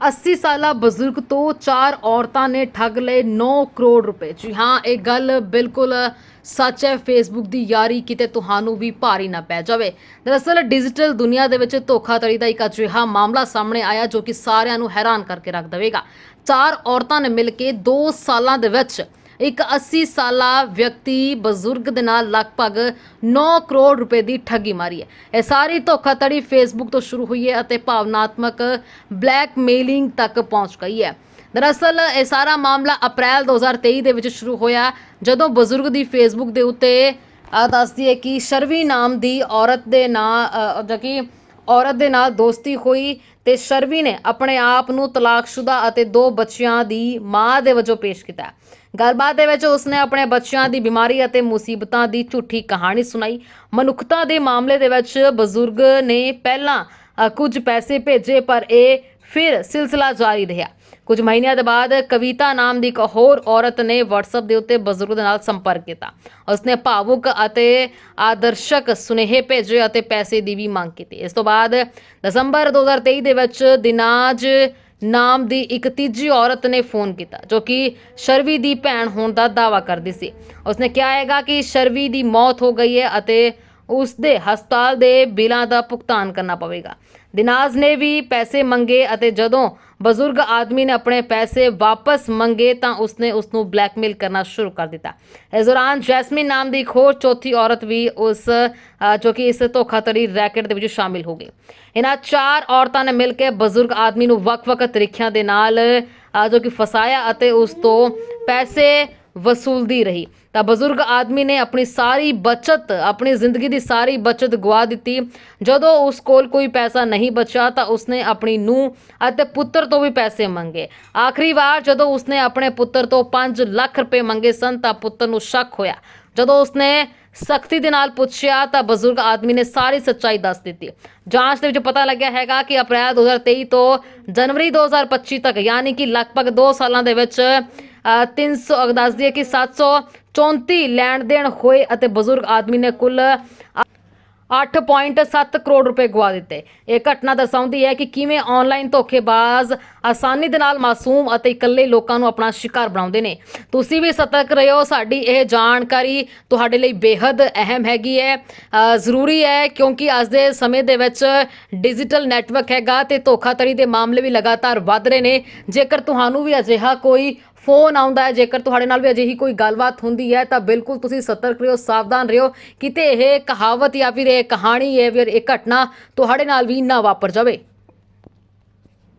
80 ਸਾਲਾ ਬਜ਼ੁਰਗ ਤੋਂ ਚਾਰ ਔਰਤਾਂ ਨੇ ਠੱਗ ਲਏ 9 ਕਰੋੜ ਰੁਪਏ। ਜੀ ਹਾਂ, ਇਹ ਗੱਲ ਬਿਲਕੁਲ ਸੱਚ ਹੈ। ਫੇਸਬੁੱਕ ਦੀ ਯਾਰੀ ਕਿਤੇ ਤੁਹਾਨੂੰ ਵੀ ਭਾਰੀ ਨਾ ਪੈ ਜਾਵੇ। ਦਰਅਸਲ ਡਿਜੀਟਲ ਦੁਨੀਆ ਦੇ ਵਿੱਚ ਧੋਖਾਧੜੀ ਦਾ ਇੱਕ ਅਜਿਹਾ ਮਾਮਲਾ ਸਾਹਮਣੇ ਆਇਆ ਜੋ ਕਿ ਸਾਰਿਆਂ ਨੂੰ ਹੈਰਾਨ ਕਰਕੇ ਰੱਖ ਦੇਵੇਗਾ। ਚਾਰ ਔਰਤਾਂ ਨੇ ਮਿਲ ਕੇ 2 ਸਾਲਾਂ ਦੇ ਵਿੱਚ ਇੱਕ 80 ਸਾਲਾ ਵਿਅਕਤੀ ਬਜ਼ੁਰਗ ਦੇ ਨਾਲ ਲਗਭਗ 9 ਕਰੋੜ ਰੁਪਏ ਦੀ ਠੱਗੀ ਮਾਰੀ ਹੈ। ਇਹ ਸਾਰੀ ਧੋਖਾਧੜੀ ਫੇਸਬੁੱਕ ਤੋਂ ਸ਼ੁਰੂ ਹੋਈ ਹੈ ਅਤੇ ਭਾਵਨਾਤਮਕ ਬਲੈਕਮੇਲਿੰਗ ਤੱਕ ਪਹੁੰਚ ਗਈ ਹੈ। ਦਰਅਸਲ ਇਹ ਸਾਰਾ ਮਾਮਲਾ ਅਪ੍ਰੈਲ 2023 ਦੇ ਵਿੱਚ ਸ਼ੁਰੂ ਹੋਇਆ, ਜਦੋਂ ਬਜ਼ੁਰਗ ਦੀ ਫੇਸਬੁੱਕ ਦੇ ਉੱਤੇ ਆ ਦੱਸਦੀ ਹੈ ਕਿ ਸ਼ਰਵੀ ਨਾਮ ਦੀ ਔਰਤ ਦੇ ਨਾਂ ਜੋ ਕਿ ਔਰਤ ਦੇ ਨਾਲ ਦੋਸਤੀ ਹੋਈ ਤੇ ਸ਼ਰਵੀ ਨੇ ਆਪਣੇ ਆਪ ਨੂੰ ਤਲਾਕਸ਼ੁਦਾ ਅਤੇ ਦੋ ਬੱਚਿਆਂ ਦੀ ਮਾਂ ਦੇ ਵਜੋਂ ਪੇਸ਼ ਕੀਤਾ। ਗੱਲਬਾਤ ਦੇ ਵਿੱਚ ਉਸਨੇ ਆਪਣੇ ਬੱਚਿਆਂ ਦੀ ਬਿਮਾਰੀ ਅਤੇ ਮੁਸੀਬਤਾਂ ਦੀ ਝੂਠੀ ਕਹਾਣੀ ਸੁਣਾਈ। ਮਨੁੱਖਤਾ ਦੇ ਮਾਮਲੇ ਦੇ ਵਿੱਚ ਬਜ਼ੁਰਗ ਨੇ ਪਹਿਲਾਂ ਕੁਝ ਪੈਸੇ ਭੇਜੇ ਪਰ ਇਹ ਫਿਰ ਸਿਲਸਿਲਾ ਜਾਰੀ ਰਿਹਾ। ਕੁਝ ਮਹੀਨਿਆਂ ਦੇ ਬਾਅਦ ਕਵਿਤਾ ਨਾਮ ਦੀ ਇੱਕ ਹੋਰ ਔਰਤ ਨੇ WhatsApp ਦੇ ਉੱਤੇ ਬਜ਼ੁਰਗ ਦੇ ਨਾਲ ਸੰਪਰਕ ਕੀਤਾ। ਉਸਨੇ ਭਾਵੁਕ ਅਤੇ ਆਦਰਸ਼ਕ ਸੁਨੇਹੇ ਭੇਜੇ ਅਤੇ ਪੈਸੇ ਦੀ ਵੀ ਮੰਗ ਕੀਤੀ। ਇਸ ਤੋਂ ਬਾਅਦ ਦਸੰਬਰ 2023 ਦੇ ਵਿੱਚ ਦਿਨਾਜ ਨਾਮ ਦੀ ਇੱਕ ਤੀਜੀ ਔਰਤ ਨੇ ਫੋਨ ਕੀਤਾ, ਜੋ ਕਿ ਸ਼ਰਵੀ ਦੀ ਭੈਣ ਹੋਣ ਦਾ ਦਾਅਵਾ ਕਰਦੀ ਸੀ। ਉਸਨੇ ਕਿਹਾ ਹੈਗਾ ਕਿ ਸ਼ਰਵੀ ਦੀ ਮੌਤ ਹੋ ਗਈ ਹੈ ਅਤੇ ਉਸ ਦੇ ਹਸਪਤਾਲ ਦੇ ਬਿੱਲਾਂ ਦਾ ਭੁਗਤਾਨ ਕਰਨਾ ਪਵੇਗਾ। ਦਿਨਾਜ਼ ਨੇ ਵੀ ਪੈਸੇ ਮੰਗੇ ਅਤੇ ਜਦੋਂ ਬਜ਼ੁਰਗ ਆਦਮੀ ਨੇ ਆਪਣੇ ਪੈਸੇ ਵਾਪਸ ਮੰਗੇ ਤਾਂ ਉਸਨੇ ਉਸ ਨੂੰ ਬਲੈਕਮੇਲ ਕਰਨਾ ਸ਼ੁਰੂ ਕਰ ਦਿੱਤਾ। ਇਸ ਦੌਰਾਨ ਜੈਸਮੀਨ ਨਾਮ ਦੀ ਇੱਕ ਹੋਰ ਚੌਥੀ ਔਰਤ ਵੀ ਉਸ ਜੋ ਕਿ ਇਸ ਧੋਖਾਧੜੀ ਰੈਕਟ ਦੇ ਵਿੱਚ ਸ਼ਾਮਿਲ ਹੋ ਗਈ। ਇਹਨਾਂ ਚਾਰ ਔਰਤਾਂ ਨੇ ਮਿਲ ਕੇ ਬਜ਼ੁਰਗ ਆਦਮੀ ਨੂੰ ਵੱਖ-ਵੱਖ ਤਰੀਕਿਆਂ ਦੇ ਨਾਲ ਜੋ ਕਿ ਫਸਾਇਆ ਅਤੇ ਉਸ ਤੋਂ ਪੈਸੇ ਵਸੂਲਦੀ ਰਹੀ। ਤਾਂ ਬਜ਼ੁਰਗ ਆਦਮੀ ਨੇ ਆਪਣੀ ਸਾਰੀ ਬਚਤ, ਆਪਣੀ ਜ਼ਿੰਦਗੀ ਦੀ ਸਾਰੀ ਬਚਤ ਗਵਾ ਦਿੱਤੀ। ਜਦੋਂ ਉਸ ਕੋਲ ਕੋਈ ਪੈਸਾ ਨਹੀਂ ਬਚਾ ਤਾਂ ਉਸਨੇ ਆਪਣੀ ਨੂੰਹ ਅਤੇ ਪੁੱਤਰ ਤੋਂ ਵੀ ਪੈਸੇ ਮੰਗੇ। ਆਖਰੀ ਵਾਰ ਜਦੋਂ ਉਸਨੇ ਆਪਣੇ ਪੁੱਤਰ ਤੋਂ 5 ਲੱਖ ਰੁਪਏ ਮੰਗੇ ਸਨ, ਤਾਂ ਪੁੱਤਰ ਨੂੰ ਸ਼ੱਕ ਹੋਇਆ। ਜਦੋਂ ਉਸਨੇ ਸਖਤੀ ਦੇ ਨਾਲ ਪੁੱਛਿਆ, ਤਾਂ ਬਜ਼ੁਰਗ ਆਦਮੀ ਨੇ ਸਾਰੀ ਸੱਚਾਈ ਦੱਸ ਦਿੱਤੀ। ਜਾਂਚ ਦੇ ਵਿੱਚ ਪਤਾ ਲੱਗਿਆ ਹੈਗਾ ਕਿ ਅਪ੍ਰੈਲ 2023 ਤੋਂ ਜਨਵਰੀ 2025 ਤੱਕ, ਯਾਨੀ ਕਿ ਲਗਭਗ 2 ਸਾਲਾਂ ਦੇ ਵਿੱਚ 300 ਦੱਸ ਦਈਏ ਕਿ 734 ਲੈਣ ਦੇਣ ਹੋਏ ਅਤੇ ਬਜ਼ੁਰਗ ਆਦਮੀ ਨੇ ਕੁੱਲ 8.7 ਕਰੋੜ ਰੁਪਏ ਗਵਾ ਦਿੱਤੇ। ਇਹ ਘਟਨਾ ਦਰਸਾਉਂਦੀ ਹੈ ਕਿ ਕਿਵੇਂ ਆਨਲਾਈਨ ਧੋਖੇਬਾਜ਼ ਆਸਾਨੀ ਦੇ ਨਾਲ ਮਾਸੂਮ ਅਤੇ ਇਕੱਲੇ ਲੋਕਾਂ ਨੂੰ ਆਪਣਾ ਸ਼ਿਕਾਰ ਬਣਾਉਂਦੇ ਨੇ। ਤੁਸੀਂ ਵੀ ਸਤਰਕ ਰਹੋ, ਸਾਡੀ ਇਹ ਜਾਣਕਾਰੀ ਤੁਹਾਡੇ ਲਈ ਬੇहद ਅਹਿਮ ਹੈਗੀ ਹੈ। ਜ਼ਰੂਰੀ ਹੈ ਕਿਉਂਕਿ ਅੱਜ ਦੇ ਸਮੇਂ ਦੇ ਵਿੱਚ ਡਿਜੀਟਲ ਨੈਟਵਰਕ ਹੈਗਾ ਤੇ ਧੋਖਾਧੜੀ ਦੇ ਮਾਮਲੇ ਵੀ ਲਗਾਤਾਰ ਵੱਧ ਰਹੇ ਨੇ। ਜੇਕਰ ਤੁਹਾਨੂੰ ਵੀ ਅਜਿਹਾ ਕੋਈ ਫੋਨ ਆਉਂਦਾ ਹੈ, ਜੇਕਰ ਤੁਹਾਡੇ ਨਾਲ ਵੀ ਅਜਿਹੀ ਕੋਈ ਗੱਲਬਾਤ ਹੁੰਦੀ ਹੈ, ਤਾਂ ਬਿਲਕੁਲ ਤੁਸੀਂ ਸਤਰਕ ਰਹੋ, ਸਾਵਧਾਨ ਰਹੋ। ਕਿਤੇ ਇਹ ਕਹਾਵਤ ਜਾਂ ਫਿਰ ਇਹ ਕਹਾਣੀ ਹੈ ਫਿਰ ਇਹ ਘਟਨਾ ਤੁਹਾਡੇ ਨਾਲ ਵੀ ਨਾ ਵਾਪਰ ਜਾਵੇ।